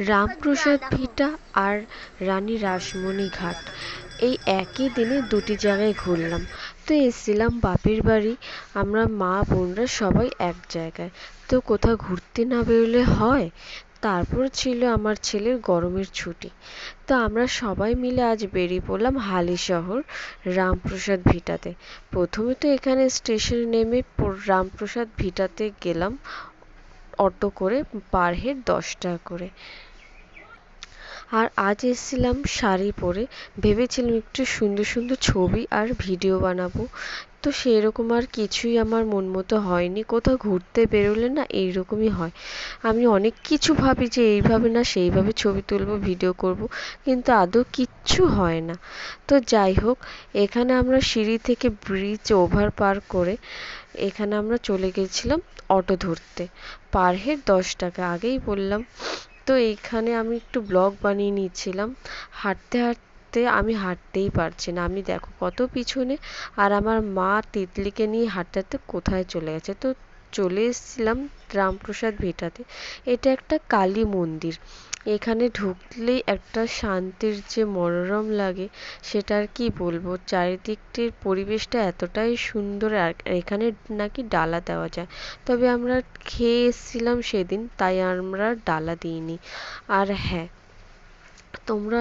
রামপ্রসাদ ভিটা আর রানী রাসমণি ঘাট। এই একই দিনে দুটি জায়গায় ঘুরলাম। তো এসেছিলাম বাপের বাড়ি। আমরা মা বোনরা সবাই এক জায়গায়। তো কোথাও ঘুরতে না বেরোলে হয়? তারপর ছিল আমার ছেলের গরমের ছুটি। তো আমরা সবাই মিলে আজ বেরিয়ে পড়লাম হালি শহর রামপ্রসাদ ভিটাতে। প্রথমে তো এখানে স্টেশনে নেমে রামপ্রসাদ ভিটাতে গেলাম অটো করে পার হেড দশ টাকা করে। আর আজ এসেছিলাম শাড়ি পরে। ভেবেছিলাম একটু সুন্দর সুন্দর ছবি আর ভিডিও বানাবো। তো সেরকম আর কিছুই আমার মন মতো হয়নি। কোথাও ঘুরতে বেরোলে না এইরকমই হয়। আমি অনেক কিছু ভাবি যে এইভাবে না সেইভাবে ছবি তুলবো, ভিডিও করব, কিন্তু আদৌ কিচ্ছু হয় না। তো যাই হোক, এখানে আমরা সিঁড়ি থেকে ব্রিজ ওভার পার করে এখানে আমরা চলে গেছিলাম অটো ধরতে। পার হেড দশ টাকা। আগেই বললাম তো এইখানে আমি একটু ব্লগ বানিয়ে নিয়েছিলাম হাঁটতে হাঁটতে আমি হাঁটতেই পারছি না। আমি দেখো কত পিছনে আর আমার মা তিতলিকে নিয়ে হাঁটতে হাঁটতে কোথায় চলে গেছে। তো চলে এসেছিলাম রামপ্রসাদ ভিটাতে। এটা একটা কালী মন্দির। এখানে ঢুকলেই একটা শান্তির যে মনোরম লাগে, সেটা আর কি বলব? চারিদিকটির পরিবেশটা এতটাই সুন্দর, আর এখানে নাকি ডালা দেওয়া যায়। তবে আমরা খেয়ে এসেছিলাম সেদিন, তাই আমরা ডালা দিইনি। আর হ্যাঁ তোমরা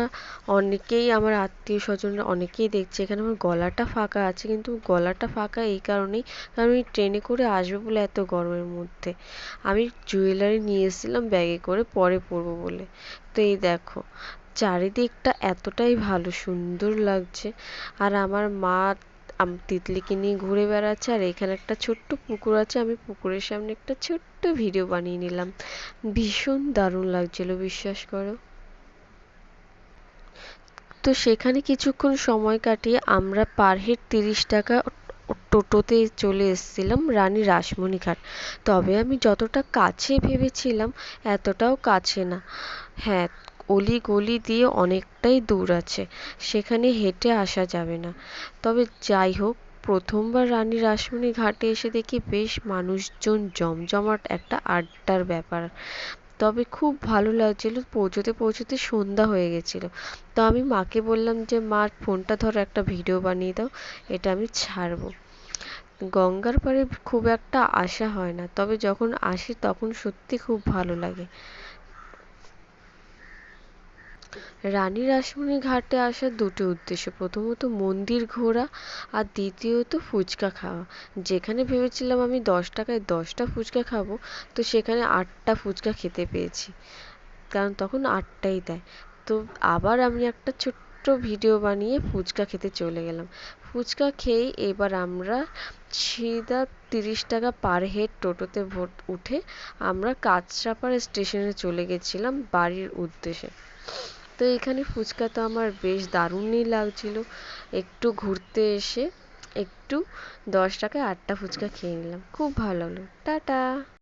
অনেকেই, আমার আত্মীয় স্বজনরা অনেকেই দেখছে, এখানে আমার গলাটা ফাঁকা আছে, কিন্তু গলাটা ফাঁকা এই কারণেই কারণ আমি ট্রেনে করে আসব বলে এত গরমের মধ্যে। আমি জুয়েলারি নিয়ে এসেছিলাম ব্যাগে করে, পরে পরবো বলে। তো এই দেখো, চারিদিকটা এতটাই ভালো, সুন্দর লাগছে। আর আমার মা তিতলিকে নিয়ে ঘুরে বেড়াচ্ছে, আর এখানে একটা ছোট্ট পুকুর আছে, আমি পুকুরের সামনে একটা ছোট্ট ভিডিও বানিয়ে নিলাম। ভীষণ দারুণ লাগছিল, বিশ্বাস করো। তো সেখানে কিছুক্ষণ সময় কাটিয়ে আমরা পার হেড তিরিশ টাকা টোটোতে চলে এসেছিলাম রানী রাসমণি ঘাট। তবে আমি যতটা কাছে ভেবেছিলাম এতটাও কাছে না। হ্যাঁ অলি গলি দিয়ে অনেকটাই দূর আছে, সেখানে হেঁটে আসা যাবে না। তবে যাই হোক, প্রথমবার রানী রাসমণি ঘাটে এসে দেখি বেশ মানুষজন জমজমাট একটা আড্ডার ব্যাপার। তবে খুব ভালো লাগছিল, পৌঁছতে পৌঁছতে সন্ধ্যা হয়ে গেছিল। তো আমি মাকে বললাম যে, মা, ফোনটা ধরো, একটা ভিডিও বানিয়ে দাও, এটা আমি ছাড়বো। গঙ্গার পাড়ে খুব একটা আসা হয় না, তবে যখন আসি তখন সত্যি খুব ভালো লাগে। রানী রাসমণি ঘাটে আসার দুটো উদ্দেশ্য। প্রথমত মন্দির ঘোরা আর দ্বিতীয়ত ফুচকা খাওয়া। যেখানে ভেবেছিলাম আমি দশ টাকায় দশটা ফুচকা খাব, তো সেখানে আটটা ফুচকা খেতে পেয়েছি। কারণ তখন আটটাই দেয়। তো আবার আমি একটা ছোট্ট ভিডিও বানিয়ে ফুচকা খেতে চলে গেলাম। ফুচকা খেয়েই এবার আমরা সিধা তিরিশ টাকা পার হেড টোটোতে ভোট উঠে আমরা কাঁচরাপাড়া স্টেশনে চলে গেছিলাম বাড়ির উদ্দেশ্যে। তো এখানে ফুচকা তো আমার বেশ দারুণই লাগছিল। একটু ঘুরতে এসে একটু দশ টাকায় আটটা ফুচকা খেয়ে নিলাম। খুব ভালো হলো। টাটা!